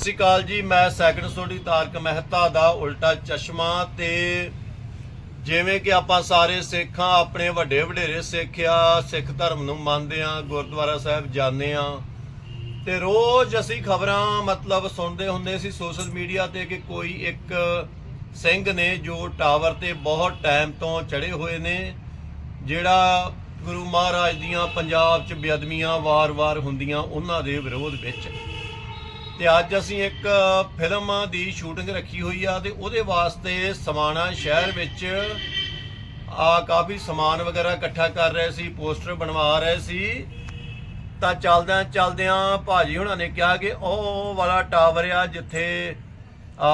ਸਤਿ ਸ਼੍ਰੀ ਅਕਾਲ ਜੀ, ਮੈਂ ਸੈਕਿੰਡ ਸਟੋਰੀ ਤਾਰਕ ਮਹਿਤਾ ਦਾ ਉਲਟਾ ਚਸ਼ਮਾ ਤੇ ਜਿਵੇਂ ਕਿ ਆਪਾਂ ਸਾਰੇ ਸਿੱਖਾਂ ਆਪਣੇ ਵੱਡੇ ਵਡੇਰੇ ਸਿੱਖਿਆ ਸਿੱਖ ਧਰਮ ਨੂੰ ਮੰਨਦੇ ਆ, ਗੁਰਦੁਆਰਾ ਸਾਹਿਬ ਜਾਂਦੇ ਆ। ਤੇ ਰੋਜ਼ ਅਸੀਂ ਖਬਰਾਂ ਮਤਲਬ ਸੁਣਦੇ ਹੁੰਦੇ ਸੀ ਸੋਸ਼ਲ ਮੀਡੀਆ ਤੇ ਕਿ ਕੋਈ ਇੱਕ ਸਿੰਘ ਨੇ ਜੋ ਟਾਵਰ ਤੇ ਬਹੁਤ ਟਾਈਮ ਤੋਂ ਚੜੇ ਹੋਏ ਨੇ, ਜਿਹੜਾ ਗੁਰੂ ਮਹਾਰਾਜ ਦੀਆਂ ਪੰਜਾਬ 'ਚ ਬੇਅਦਮੀਆਂ ਵਾਰ-ਵਾਰ ਹੁੰਦੀਆਂ, ਉਹਨਾਂ ਦੇ ਵਿਰੋਧ ਵਿੱਚ। ਤੇ ਅੱਜ ਅਸੀਂ ਇੱਕ ਫਿਲਮ ਦੀ ਸ਼ੂਟਿੰਗ ਰੱਖੀ ਹੋਈ ਆ ਤੇ ਉਹਦੇ ਵਾਸਤੇ ਸਮਾਣਾ ਸ਼ਹਿਰ ਵਿੱਚ ਆ ਕਾਫੀ ਸਮਾਨ ਵਗੈਰਾ ਇਕੱਠਾ ਕਰ ਰਹੇ ਸੀ, ਪੋਸਟਰ ਬਣਵਾ ਰਹੇ ਸੀ। ਤਾਂ ਚੱਲਦਿਆਂ ਚੱਲਦਿਆਂ ਭਾਜੀ ਹੁਣਾਂ ਨੇ ਕਿਹਾ ਕਿ ਉਹ ਵਾਲਾ ਟਾਵਰ ਆ ਜਿੱਥੇ ਆ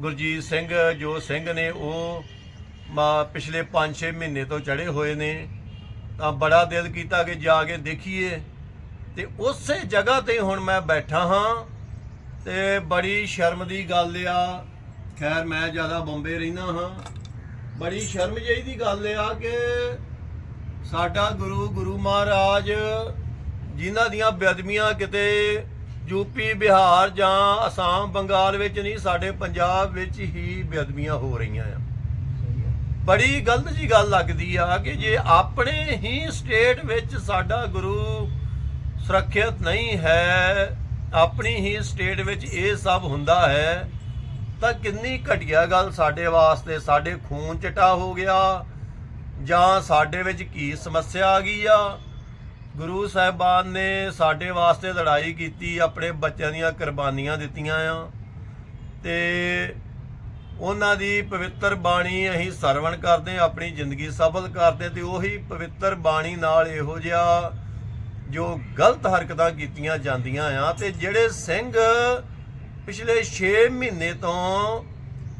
ਗੁਰਜੀਤ ਸਿੰਘ, ਜੋ ਸਿੰਘ ਨੇ ਉਹ ਪਿਛਲੇ 5-6 ਮਹੀਨੇ ਤੋਂ ਚੜੇ ਹੋਏ ਨੇ। ਤਾਂ ਬੜਾ ਦਿਲ ਕੀਤਾ ਕਿ ਜਾ ਕੇ ਦੇਖੀਏ। ਤੇ ਉਸੇ ਜਗ੍ਹਾ ਤੇ ਹੁਣ ਮੈਂ ਬੈਠਾ ਹਾਂ। ਤੇ ਬੜੀ ਸ਼ਰਮ ਦੀ ਗੱਲ ਆ। ਖੈਰ, ਮੈਂ ਜ਼ਿਆਦਾ ਬੰਬੇ ਰਹਿਣਾ ਹਾਂ। ਬੜੀ ਸ਼ਰਮ ਜਿਹੀ ਦੀ ਗੱਲ ਆ ਕਿ ਸਾਡਾ ਗੁਰੂ ਗੁਰੂ ਮਹਾਰਾਜ ਜਿਨ੍ਹਾਂ ਦੀਆਂ ਬੇਅਦਬੀਆਂ ਕਿਤੇ ਯੂਪੀ ਬਿਹਾਰ ਜਾਂ ਅਸਾਮ, ਬੰਗਾਲ ਵਿੱਚ ਨਹੀਂ, ਸਾਡੇ ਪੰਜਾਬ ਵਿੱਚ ਹੀ ਬੇਅਦਬੀਆਂ ਹੋ ਰਹੀਆਂ ਆ। ਬੜੀ ਗਲਤ ਜੀ ਗੱਲ ਲੱਗਦੀ ਆ ਕਿ ਜੇ ਆਪਣੇ ਹੀ ਸਟੇਟ ਵਿੱਚ ਸਾਡਾ ਗੁਰੂ ਸੁਰੱਖਿਅਤ ਨਹੀਂ ਹੈ ਆਪਣੀ ਹੀ ਸਟੇਟ ਵਿੱਚ ਇਹ ਸਭ ਹੁੰਦਾ ਹੈ, ਤਾਂ ਕਿੰਨੀ ਘਟੀਆ ਗੱਲ ਸਾਡੇ ਵਾਸਤੇ, ਸਾਡੇ ਖੂਨ ਚਟਾ ਹੋ ਗਿਆ, ਜਾਂ ਸਾਡੇ ਵਿੱਚ ਕੀ ਸਮੱਸਿਆ ਆ ਗਈ ਆ? ਗੁਰੂ ਸਾਹਿਬਾਨ ਨੇ ਸਾਡੇ ਵਾਸਤੇ ਲੜਾਈ ਕੀਤੀ, ਆਪਣੇ ਬੱਚਿਆਂ ਦੀਆਂ ਕੁਰਬਾਨੀਆਂ ਦਿੱਤੀਆਂ ਆ। ਤੇ ਉਹਨਾਂ ਦੀ ਪਵਿੱਤਰ ਬਾਣੀ ਅਸੀਂ ਸਰਵਣ ਕਰਦੇ, ਆਪਣੀ ਜ਼ਿੰਦਗੀ ਸਫਲ ਕਰਦੇ, ਤੇ ਉਹੀ ਪਵਿੱਤਰ ਬਾਣੀ ਨਾਲ ਇਹੋ ਜਿਹਾ ਜੋ ਗਲਤ ਹਰਕਤਾਂ ਕੀਤੀਆਂ ਜਾਂਦੀਆਂ ਆ ਤੇ ਜਿਹੜੇ ਸਿੰਘ ਪਿਛਲੇ 6 ਮਹੀਨੇ ਤੋਂ,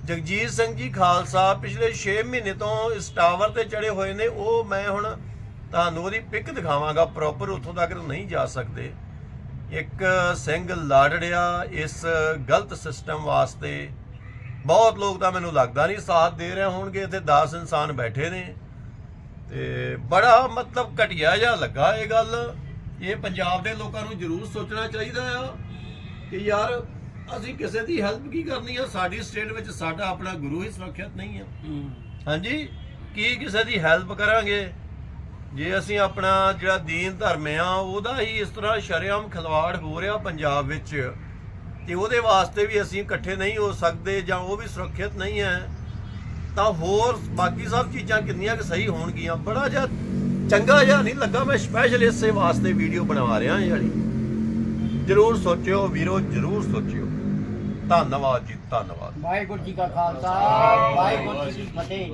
ਜਗਜੀਤ ਸਿੰਘ ਜੀ ਖਾਲਸਾ ਪਿਛਲੇ 6 ਮਹੀਨੇ ਤੋਂ ਇਸ ਟਾਵਰ ਤੇ ਚੜੇ ਹੋਏ ਨੇ, ਉਹ ਮੈਂ ਹੁਣ ਤੁਹਾਨੂੰ ਉਹਦੀ ਪਿਕ ਦਿਖਾਵਾਂਗਾ ਪ੍ਰੋਪਰ ਉੱਥੋਂ ਤੱਕ ਨਹੀਂ ਜਾ ਸਕਦੇ। ਇੱਕ ਸਿੰਘ ਲੜ ਇਸ ਗਲਤ ਸਿਸਟਮ ਵਾਸਤੇ, ਬਹੁਤ ਲੋਕ ਤਾਂ ਮੈਨੂੰ ਲੱਗਦਾ ਨਹੀਂ ਸਾਥ ਦੇ ਰਹੇ ਹੋਣਗੇ, ਇੱਥੇ 10 ਇਨਸਾਨ ਬੈਠੇ ਨੇ। ਤੇ ਬੜਾ ਮਤਲਬ ਘਟੀਆ ਜਿਹਾ ਲੱਗਾ ਇਹ ਗੱਲ। ਇਹ ਪੰਜਾਬ ਦੇ ਲੋਕਾਂ ਨੂੰ ਜ਼ਰੂਰ ਸੋਚਣਾ ਚਾਹੀਦਾ ਆ ਕਿ ਯਾਰ ਅਸੀਂ ਕਿਸੇ ਦੀ ਹੈਲਪ ਕੀ ਕਰਨੀ ਆ? ਸਾਡੀ ਸਟੇਟ ਵਿੱਚ ਸਾਡਾ ਆਪਣਾ ਗੁਰੂ ਹੀ ਸੁਰੱਖਿਅਤ ਨਹੀਂ ਆ। ਹਾਂਜੀ? ਕੀ ਕਿਸੇ ਦੀ ਹੈਲਪ ਕਰਾਂਗੇ? ਜੇ ਅਸੀਂ ਆਪਣਾ ਜਿਹੜਾ ਦੀਨ ਧਰਮ ਆ ਉਹਦਾ ਹੀ ਇਸ ਤਰ੍ਹਾਂ ਸ਼ਰੇਆਮ ਖਿਲਵਾੜ ਹੋ ਰਿਹਾ ਪੰਜਾਬ ਵਿੱਚ ਤੇ ਉਹਦੇ ਵਾਸਤੇ ਵੀ ਅਸੀਂ ਇਕੱਠੇ ਨਹੀਂ ਹੋ ਸਕਦੇ ਜਾਂ ਉਹ ਵੀ ਸੁਰੱਖਿਅਤ ਨਹੀਂ ਹੈ ਤਾਂ ਹੋਰ ਬਾਕੀ ਸਭ ਚੀਜ਼ਾਂ ਕਿੰਨੀਆਂ ਕਿ ਸਹੀ ਹੋਣਗੀਆਂ? ਬੜਾ ਜਿਹਾ ਚੰਗਾ ਜਿਹਾ ਨਹੀਂ ਲੱਗਾ ਮੈਂ ਸਪੈਸ਼ਲ ਇਸੇ ਵਾਸਤੇ ਵੀਡੀਓ ਬਣਵਾ ਰਿਹਾ ਹਾਂ ਜਿਹੜੀ ਜਰੂਰ ਸੋਚਿਓ ਵੀਰੋ ਜਰੂਰ ਸੋਚਿਓ। ਧੰਨਵਾਦ ਜੀ ਧੰਨਵਾਦ। ਵਾਹਿਗੁਰੂ ਜੀ ਕਾ ਖਾਲਸਾ ਵਾਹਿਗੁਰੂ ਜੀ ਕੀ ਫਤਿਹ।